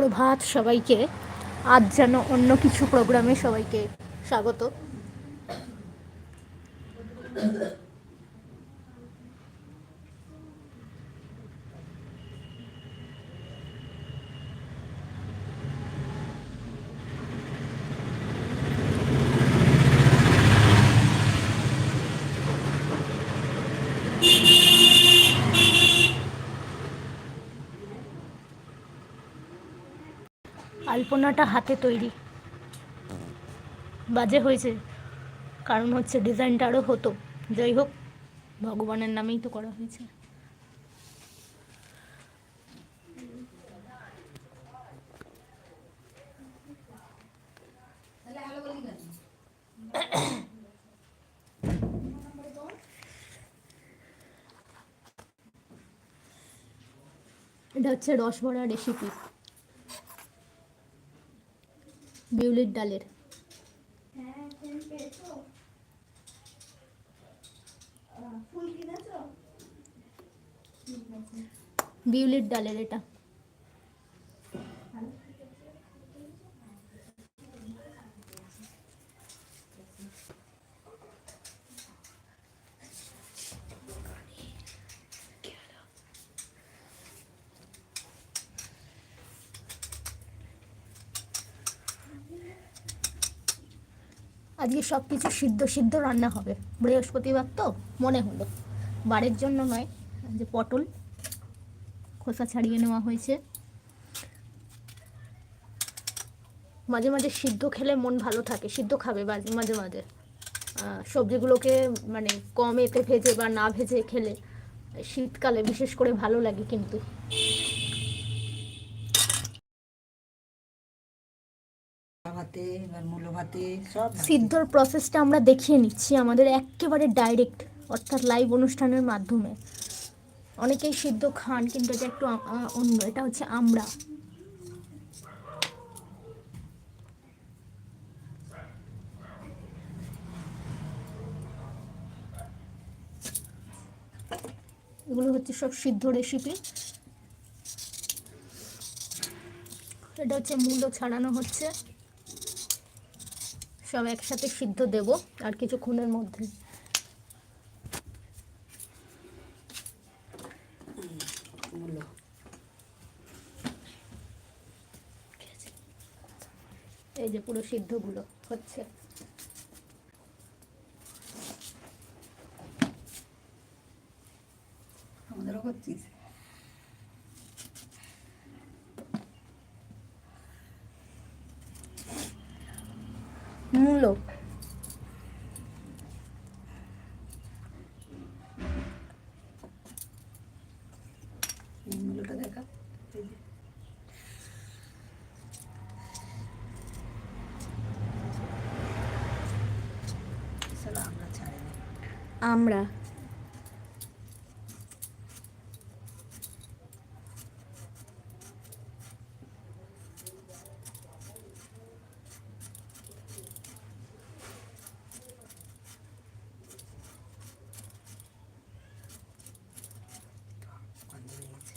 সুপ্রভাত সবাইকে। আজ যেন অন্য কিছু প্রোগ্রামে সবাইকে স্বাগত। আলপনাটা হাতে তৈরি। বাজে হয়েছে। কারণ হচ্ছে ডিজাইনটা আরও হতো। যাই হোক, ভগবানের নামেই তো করা হয়েছে। এটা হচ্ছে রসভরা রেসিপি বিউলির ডালের। বিউলির ডালের এটা। আজকে সব কিছু সিদ্ধ সিদ্ধ রান্না হবে। বৃহস্পতিবার তো মনে হলো। বারের জন্য নয় যে পটল খোসা ছাড়িয়ে নেওয়া হয়েছে। মাঝে মাঝে সিদ্ধ খেলে মন ভালো থাকে, সিদ্ধ খাবে মাঝে মাঝে। সবজিগুলোকে মানে কম এতে ভেজে বা না ভেজে খেলে, শীতকালে বিশেষ করে ভালো লাগে কিন্তু। ভাতে, এবার মূলো ভাতে, সব সিদ্ধর প্রসেসটা আমরা দেখিয়ে নিচ্ছি আমাদের একেবারে ডাইরেক্ট অর্থাৎ লাইভ অনুষ্ঠানের মাধ্যমে। অনেকেই সিদ্ধ খান, কিন্তু এটা একটু অন্য, এটা হচ্ছে আমরা। এগুলো হচ্ছে সব সিদ্ধ রেসিপি এটা হচ্ছে মূল্য ছাড়ানো হচ্ছে। সব একসাথে সিদ্ধ দেব আর কিছুক্ষণের মধ্যে। এই যে পুরো সিদ্ধগুলো হচ্ছে। মূলো এই মূলোটা দেখা। আমরা ছাড়ে না আমরা বন্ধ হয়ে গেছে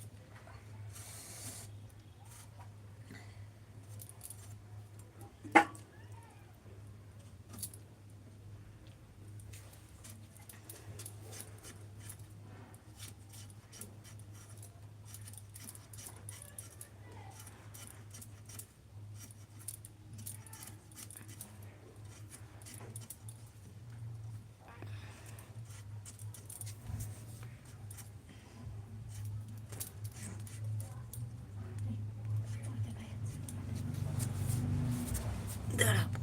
দাঁড়াবো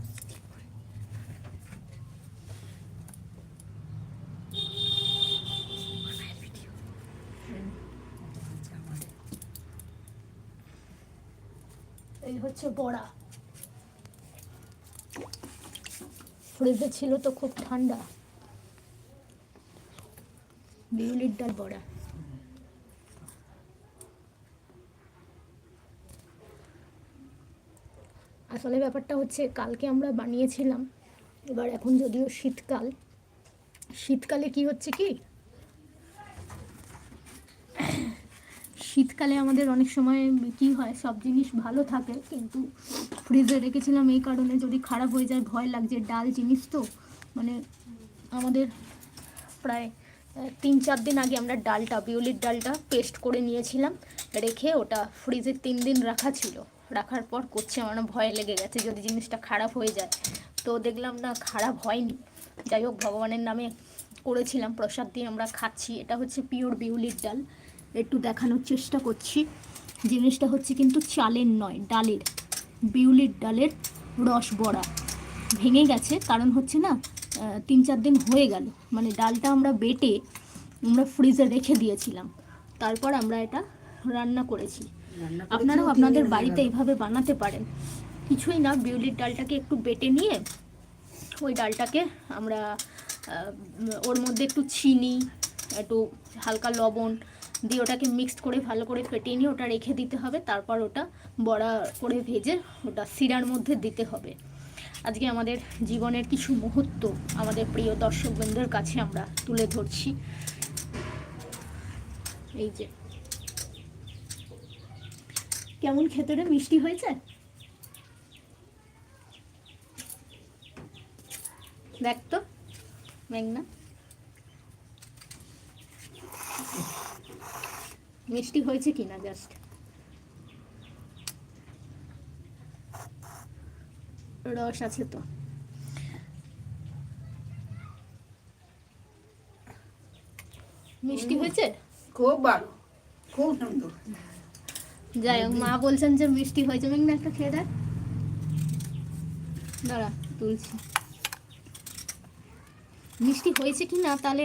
এই হচ্ছে বড়া। ফ্রিজে ছিল তো খুব ঠান্ডা। বিউলির ডাল বড়া। আসলে ব্যাপারটা হচ্ছে কালকে আমরা বানিয়েছিলাম, এবার এখন যদিও শীতকাল, শীতকালে কি হচ্ছে কি শীতকালে আমাদের অনেক সময় কি হয়, সব জিনিস ভালো থাকে, কিন্তু ফ্রিজে রেখেছিলাম এই কারণে যদি খারাপ হয়ে যায়, ভয় লাগছে, ডাল, জিনিস তো মানে আমাদের প্রায় তিন চার দিন আগে আমরা ডালটা, বিউলির ডালটা পেস্ট করে নিয়েছিলাম, রেখে ওটা ফ্রিজে তিন দিন রাখা ছিল। রাখার পর করছে, আমার ভয় লেগে গেছে, যদি জিনিসটা খারাপ হয়ে যায়। তো দেখলাম না, খারাপ হয়নি। যাই হোক, ভগবানের নামে করেছিলাম, প্রসাদ দিয়ে আমরা খাচ্ছি। এটা হচ্ছে পিওর বিউলির ডাল। একটু দেখানোর চেষ্টা করছি। জিনিসটা হচ্ছে কিন্তু চালের নয় ডালের বিউলির ডালের রস বড়া। ভেঙে গেছে কারণ হচ্ছে না তিন চার দিন হয়ে গেল। মানে ডালটা আমরা বেটে আমরা ফ্রিজে রেখে দিয়েছিলাম। তারপর আমরা এটা রান্না করেছি। আপনারাও আপনাদের বাড়িতে। এইভাবে বানাতে পারেন। কিছুই না বিউলির ডালটাকে একটু বেটে নিয়ে ওই ডালটাকে আমরা ওর মধ্যে একটু চিনি একটু হালকা লবণ দিয়ে ওটাকে মিক্সড করে ভালো করে ফেটিয়ে নিয়ে ওটা রেখে দিতে হবে। তারপর ওটা বড়া করে ভেজে ওটা শিরার মধ্যে দিতে হবে। আজকে আমাদের জীবনের কিছু মুহূর্ত আমাদের প্রিয় দর্শকবৃন্দের কাছে আমরা তুলে ধরছি। এই যে। কেমন খেতে রে মিষ্টি হয়েছে? দেখ তো, মেঘনা। মিষ্টি হয়েছে কিনা জাস্ট রস আছে তো। মিষ্টি হয়েছে? খুব ভালো খুব সুন্দর। যাই হোক মা বলছেন যে মিষ্টি হয়েছে। মেঘনা একটা খেয়ে দেখ। দাঁড়া তুলছি। মিষ্টি হয়েছে কি না তাহলে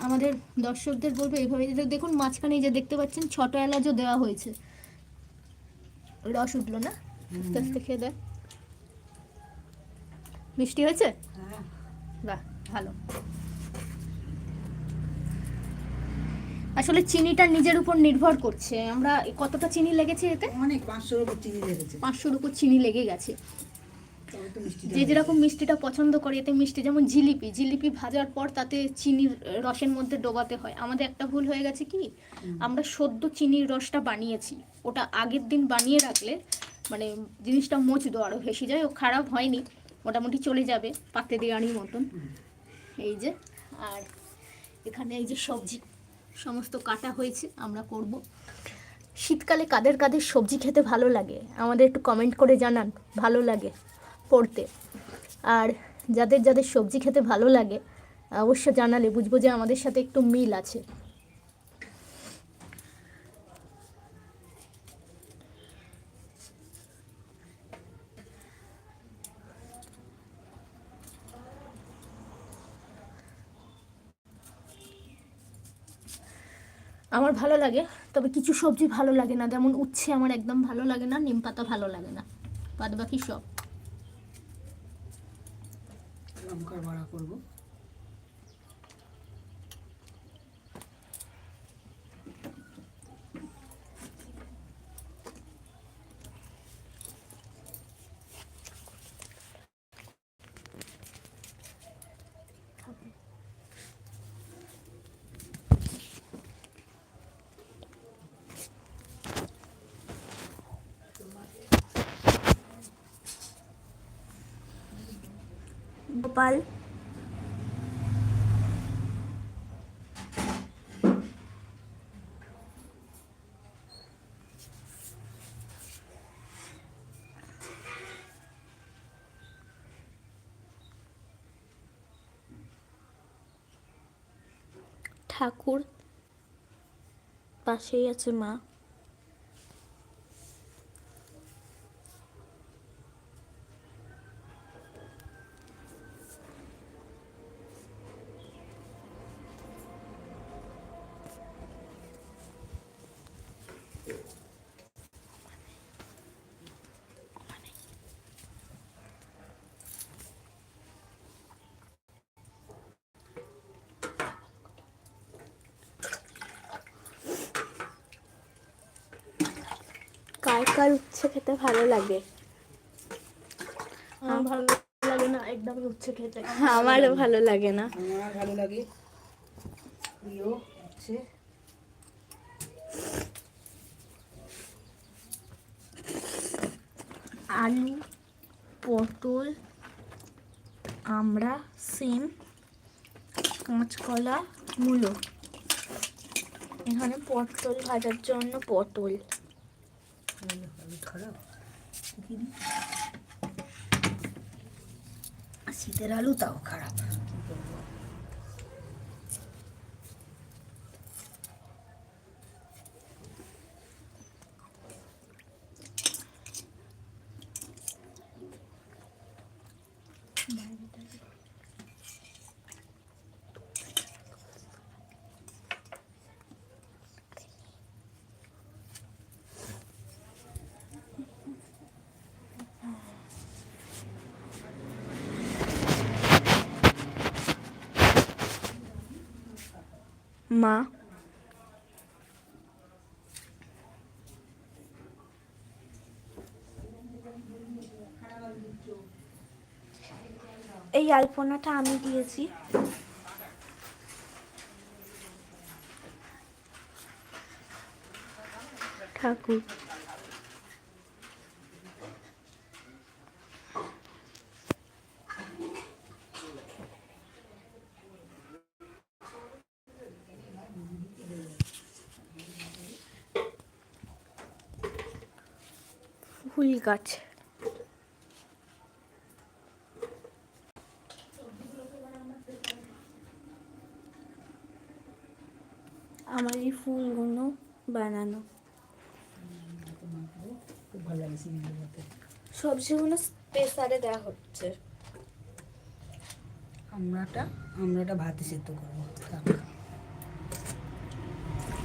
আমাদের দর্শকদের বলব এইভাবে দেখুন মাঝখানে যে দেখতে পাচ্ছেন ছোট এলাচও দেওয়া হয়েছে। রস উঠল না? আস্তে আস্তে খেয়ে দেয় মিষ্টি হয়েছে? হ্যাঁ। বাহ ভালো। আসলে চিনিটা নিজের উপর নির্ভর করছে। আমরা কতটা চিনি লেগেছে এতে? অনেক পাঁচশোর উপর চিনি লেগেছে। পাঁচশোর উপর চিনি লেগে গেছে। যে যেরকম মিষ্টিটা পছন্দ করে এতে মিষ্টি যেমন জিলিপি জিলিপি ভাজার পর তাতে চিনির রসের মধ্যে ডোবাতে হয়। আমাদের একটা ভুল হয়ে গেছে কি? আমরা সদ্য চিনির রসটা বানিয়েছি। ওটা আগের দিন বানিয়ে রাখলে মানে জিনিসটা মচদো আরও ভেসে যায় ও খারাপ হয়নি মোটামুটি চলে যাবে পাতে দেওয়ানির মতন। এই যে আর এখানে এই যে সবজি সমস্ত কাটা হয়েছে আমরা করব। শীতকালে কাদের কাদের সবজি খেতে ভালো লাগে? আমাদের একটু কমেন্ট করে জানান ভালো লাগে। পড়তে আর যাদের যাদের সবজি খেতে ভালো লাগে, অবশ্য জানালে বুঝব যে আমাদের সাথে একটু মিল আছে। আমার ভালো লাগে, তবে কিছু সবজি ভালো লাগে না। যেমন উচ্ছে আমার একদম ভালো লাগে না, নিম পাতা ভালো লাগে না। বাদ বাকি সব। লঙ্কার বড়া করব। গোপাল। ঠাকুর পাশেই আছে মা। উচ্ছে খেতে ভালো লাগে। না একদম আমারও ভালো লাগে না। আলু পটল আমরা সিম কাঁচকলা মূলো। এখানে পটল ভাজার জন্য পটল। খারাপ দেখি নি। শীতের আলু তাও খারাপ মা। এই আলপনাটা আমি দিয়েছি। ঠাকুর। ফুল গাছ। আমার এই ফুলগুলো বানানো। সবজিগুলো প্রেসারে দেওয়া হচ্ছে। আমরাটা আমরাটা ভাতে সেদ্ধ করব।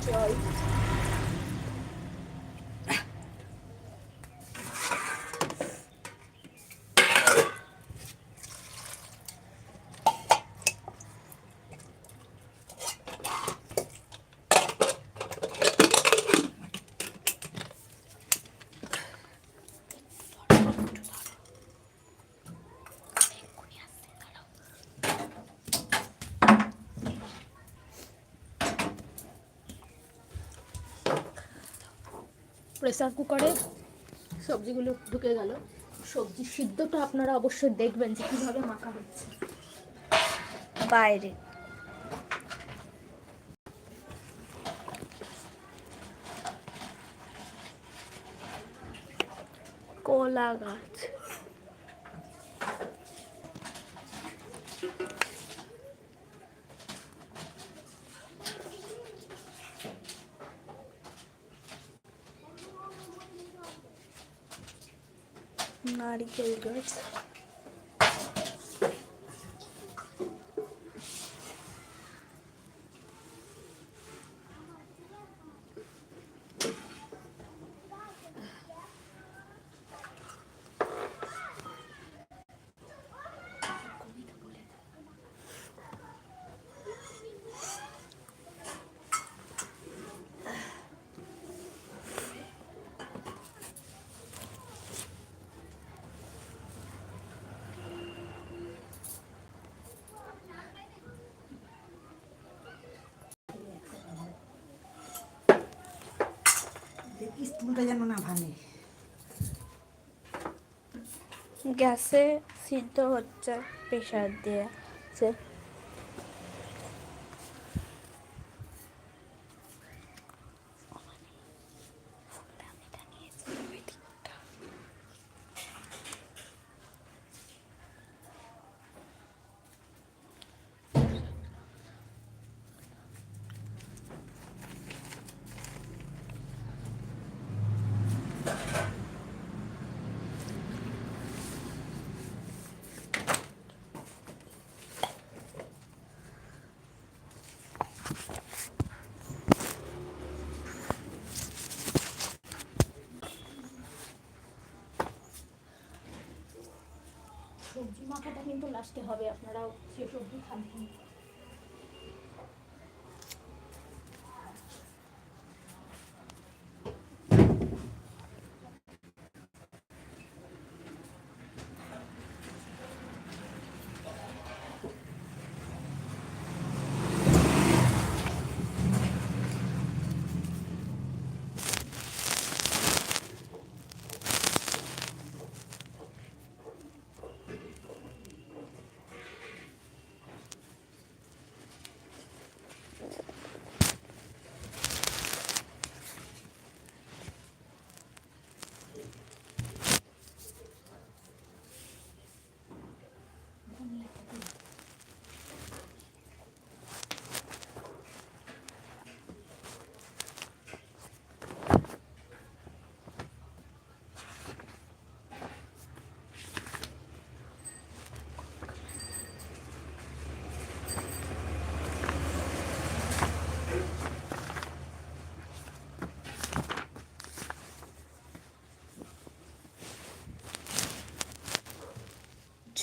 জল। প্রেসার কুকারে সবজিগুলো ঢুকে গেল। সবজি সিদ্ধটা আপনারা অবশ্যই দেখবেন যে কীভাবে মাখা হচ্ছে। বাইরে। কলা গাছ। নারকেল গাছ দেখি যেন না ভাঙে। গ্যাসে সিদ্ধ হচ্ছে প্রেশার দিয়ে। সবজি মাখাটা কিন্তু লাস্টে হবে আপনারাও সে সবজি খাবেন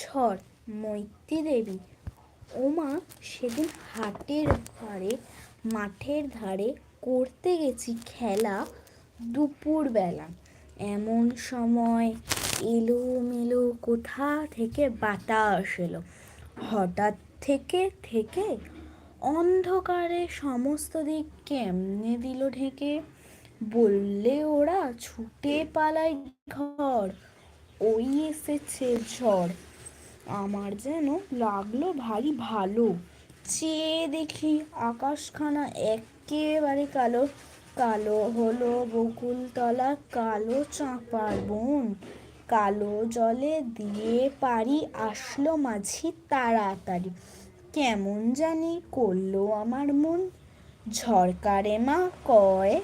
ঝড় মৈত্রী দেবী। ওমা সেদিন হাটের ধারে, মাঠের ধারে করতে গেছি খেলা দুপুরবেলা। এমন সময় এলো মেলো কোথা থেকে বাতাস এলো? হঠাৎ থেকে থেকে অন্ধকারে সমস্ত দিক কেমনে দিল ঢেকে? বললে ওরা, ছুটে পালাই ঘর, ওই এসেছে ঝড়। আমার যেন লাগল ভারী ভালো। চেয়ে দেখি আকাশখানা একেবারে কালো। কালো হলো বকুলতলা, কালো চাঁপার বন। কালো জলে দিয়ে পারি আসলো মাঝি তাড়াতাড়ি। কেমন জানি করল আমার মন। ঝরকারে মা কয়,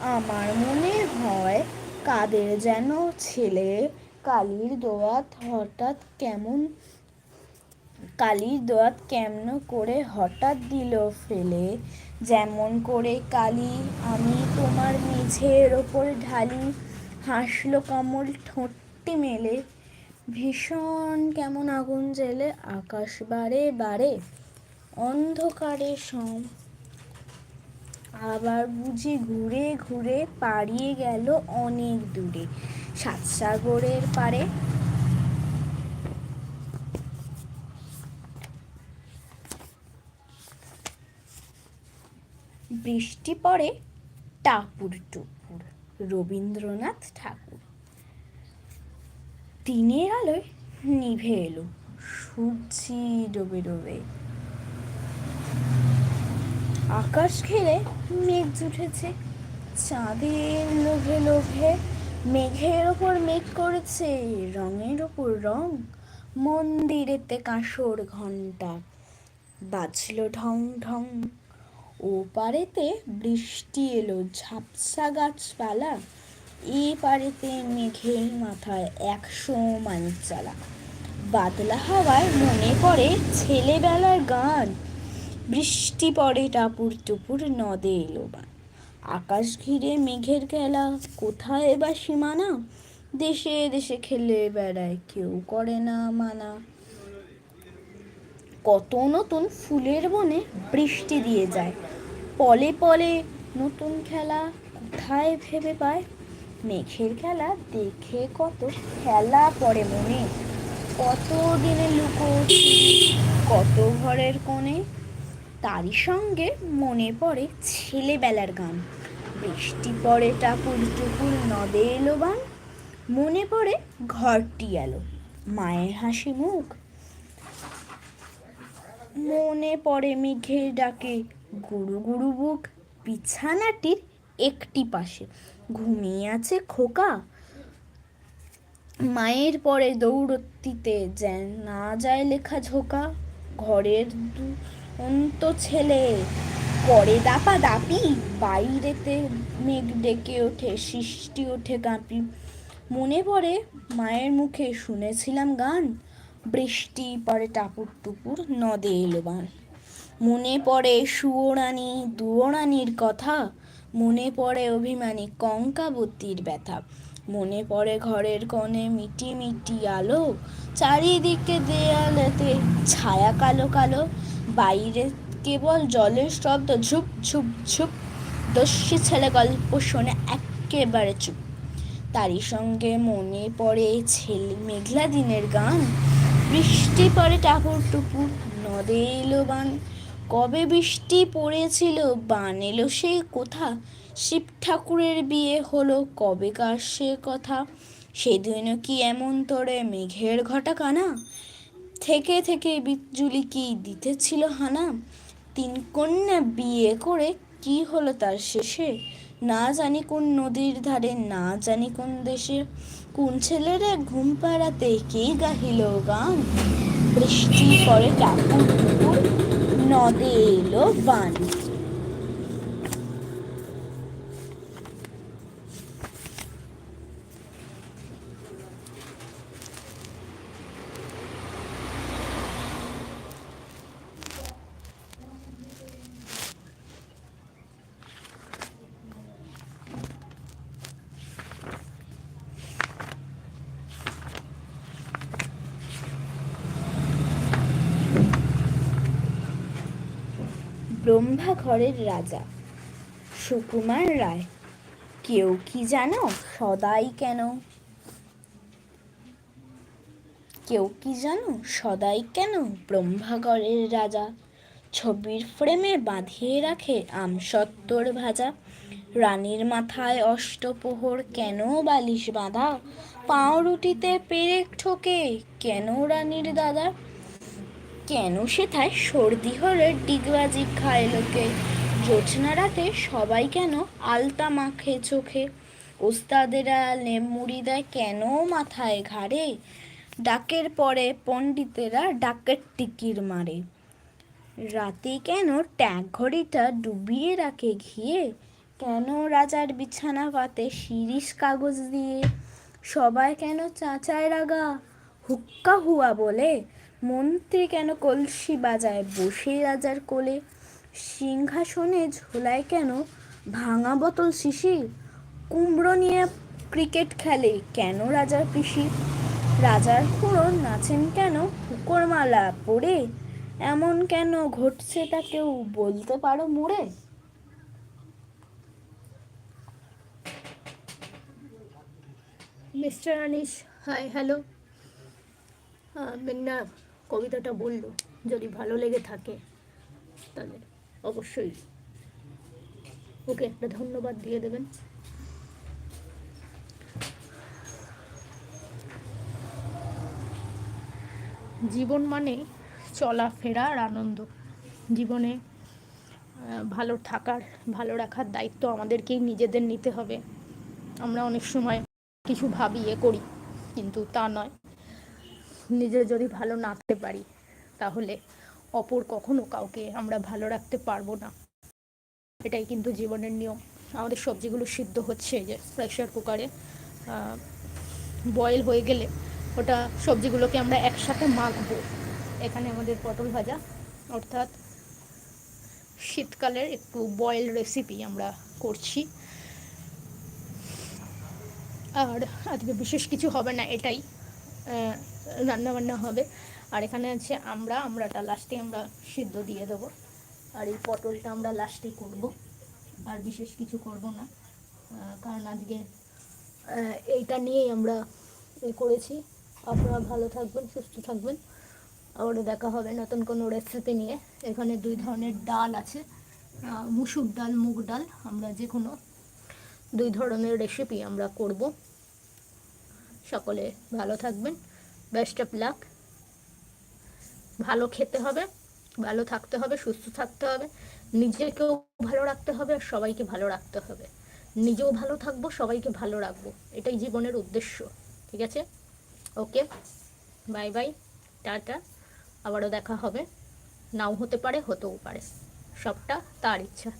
আমার মনে হয় কাদের যেন ছেলে কালির দোয়াত হঠাৎ কেমন, কালির দোয়াত কেমন করে হঠাৎ দিল ফেলে। যেমন করে কালি, আমি তোমার মেঝের ওপর ঢালি, হাসলো কমল ঠোঁটটি মেলে। ভীষণ কেমন আগুন জেলে আকাশ বারে বারে, অন্ধকারে সম। আবার বুঝি ঘুরে ঘুরে পাড়িয়ে গেল অনেক দূরে। সাতসাগরের পারে বৃষ্টি পড়ে টাপুর টুপুর, রবীন্দ্রনাথ ঠাকুর। দিনের আলোয় নিভে এলো সূর্যি ডোবে ডোবে। আকাশ ঘিরে মেঘ জুটেছে চাঁদের লোভে লোভে। মেঘের ওপর মেঘ করেছে, রঙের ওপর রং। মন্দিরেতে কাঁসর ঘণ্টা বাজলো ঢং ঢং। ও পারেতে বৃষ্টি এলো, ঝাপসা গাছপালা। এ পারেতে মেঘের মাথায় একশো চালা বাদলা হাওয়ায় মনে পড়ে ছেলেবেলার গান। বৃষ্টি পড়ে টাপুর টুপুর নদে এলো বান। আকাশ ঘিরে মেঘের খেলা, কোথায় বা সীমানা? দেশে দেশে খেলে বেড়ায়, কেউ করে না মানা। কত নতুন ফুলের বনে বৃষ্টি দিয়ে যায়। পলে পলে নতুন খেলা কোথায় ভেবে পায়? মেঘের খেলা দেখে কত খেলা পড়ে মনে। কত দিনে লুকো কত ঘরের কোণে তারই সঙ্গে মনে পড়ে ছেলেবেলার গান। বৃষ্টি পড়ে টাপুর টুকুর, নদে এলো বান। মনে পড়ে ঘরটি এলো মায়ের হাসি মুখ। মনে পড়ে মেঘের ডাকে গুরু গুরু বুক, বিছানাটির একটি পাশে ঘুমিয়ে আছে খোকা। মায়ের পরে দৌড়তিতে যেন না যায় লেখা ঝোকা, ঘরের অন্ত ছেলে, পরে দাপা দাপি, বাইরেতে মেঘ ডেকে ওঠে, সৃষ্টি ওঠে কাঁপি। মনে পড়ে মায়ের মুখে শুনেছিলাম গান, বৃষ্টি পরে টাপুর টুপুর নদে এলো বান। মনে পড়ে সুয়োরানি, দুয়োরানির কথা, মনে পড়ে অভিমানী কঙ্কাবতীর ব্যথা। মনে পড়ে ঘরের কোণে মিটি মিটি আলো, চারিদিকে দেয়ালেতে ছায়া কালো কালো, বাইরে কেবল জলের শব্দ ঝুপ ঝুপ ঝুপ, দস্যি ছেলে গল্প শোনে একেবারে চুপ। তারই সঙ্গে মনে পড়ে ছেলে মেঘলা দিনের গান, বৃষ্টি পড়ে টাপুর টুপুর, নদে এলো বান, কবে বৃষ্টি পড়েছিল বান এলো সেই কোথা? শিব ঠাকুরের বিয়ে হলো কবেকার সে কথা? সেদিনও কি এমন তোরে মেঘের ঘটা কানা? থেকে থেকে বিজুলি কি দিতেছিল হানা? তিন কন্যা বিয়ে করে কি হলো তার শেষে? না জানি কোন নদীর ধারে, না জানি কোন দেশে। কোন ছেলেরা ঘুম পাড়াতে কে গাহিল গান? বৃষ্টি পরে টুপুর নদে এলো বান। ব্রহ্মা ঘরের রাজা। সুকুমার রায়, কেউ কি জানো সদাই কেন? কেউ কি জানো সদাই কেন ব্রহ্মাগড়ের রাজা? ছবির ফ্রেমে বাঁধিয়ে রাখে আমসত্তর ভাজা। রানীর মাথায় অষ্টপ্রহর কেন বালিশ বাঁধা? পাউরুটিতে পেরেক ঠোকে কেন রানীর দাদা? কেন সেথায় সর্দি হলে ডিগবাজি খায় লোকে? জোছনা রাতে সবাই কেন আলতা মাখে চোখে? ওস্তাদেরা মুড়ি দেয় কেন মাথায় ঘাড়ে? ডাকের পরে পণ্ডিতেরা ডাকের টিকির মারে। রাতে কেন ট্যাগ ঘড়িটা ডুবিয়ে রাখে ঘিয়ে? কেন রাজার বিছানা পাতে শিরিষ কাগজ দিয়ে? সবাই কেন চাচায় রাগা? হুক্কা হুয়া বলে? মন্ত্রী কেন কলসি বাজায়? বসে রাজার কোলে। সিংহাসনে ঝোলায় কেন ভাঙা বোতল শিশি কুমড়ো নিয়ে ক্রিকেট খেলে কেন রাজার পিসি? রাজার খুঁড়ো নাচেন কেন হুকরমালা পড়ে? এমন কেন ঘটছে তা কেউ বলতে পারো মোড়ে? Mister Anis, hi, hello. মেঘনা কবিতাটা বলল, যদি ভালো লেগে থাকে, তাহলে অবশ্যই ওকে একটা ধন্যবাদ দিয়ে দেবেন। জীবন মানে চলাফেরা আর আনন্দ। জীবনে ভালো থাকার, ভালো রাখার দায়িত্ব আমাদেরকেই নিজেদের নিতে হবে। আমরা অনেক সময় কিছু ভাবি, এ করি, কিন্তু তা নয়। নিজের যদি ভালো না থাকতে পারি, তাহলে অপর কখনো কাউকে আমরা ভালো রাখতে পারব না। এটাই কিন্তু জীবনের নিয়ম। আমাদের সবজিগুলো সিদ্ধ হচ্ছে যে প্রেশার কুকারে বয়েল হয়ে গেলে ওটা সবজিগুলোকে আমরা একসাথে মাখবো। এখানে আমাদের পটল ভাজা, অর্থাৎ শীতকালের একটু বয়েল রেসিপি আমরা করছি। আর আজকে বিশেষ কিছু হবে না এটাই। রান্না বান্না হবে। আর এখানে আছে আমরা, আমরাটা লাস্টে আমরা সিদ্ধ দিয়ে দেবো। আর এই পটলটা আমরা লাস্টে করব। আর বিশেষ কিছু করব না। কারণ আজকে এইটা নিয়েই আমরা এ করেছি। আপনারা ভালো থাকবেন, সুস্থ থাকবেন। আবারও দেখা হবে নতুন কোনো রেসিপি নিয়ে। এখানে দুই ধরনের ডাল আছে। মুসুর ডাল, মুগ ডাল। আমরা যে কোনো দুই ধরনের রেসিপি আমরা করব। সকলে ভালো থাকবেন। Best of luck. ভালো খেতে হবে, ভালো থাকতে হবে, সুস্থ থাকতে হবে, নিজেকেও ভালো রাখতে হবে আর সবাইকে ভালো রাখতে হবে। নিজেও ভালো থাকব, সবাইকে ভালো রাখব, এটাই জীবনের উদ্দেশ্য, ঠিক আছে? ওকে, বাই বাই, টাটা, আবারও দেখা হবে। নাও হতে পারে, হতেও পারে। সবটা তার ইচ্ছা।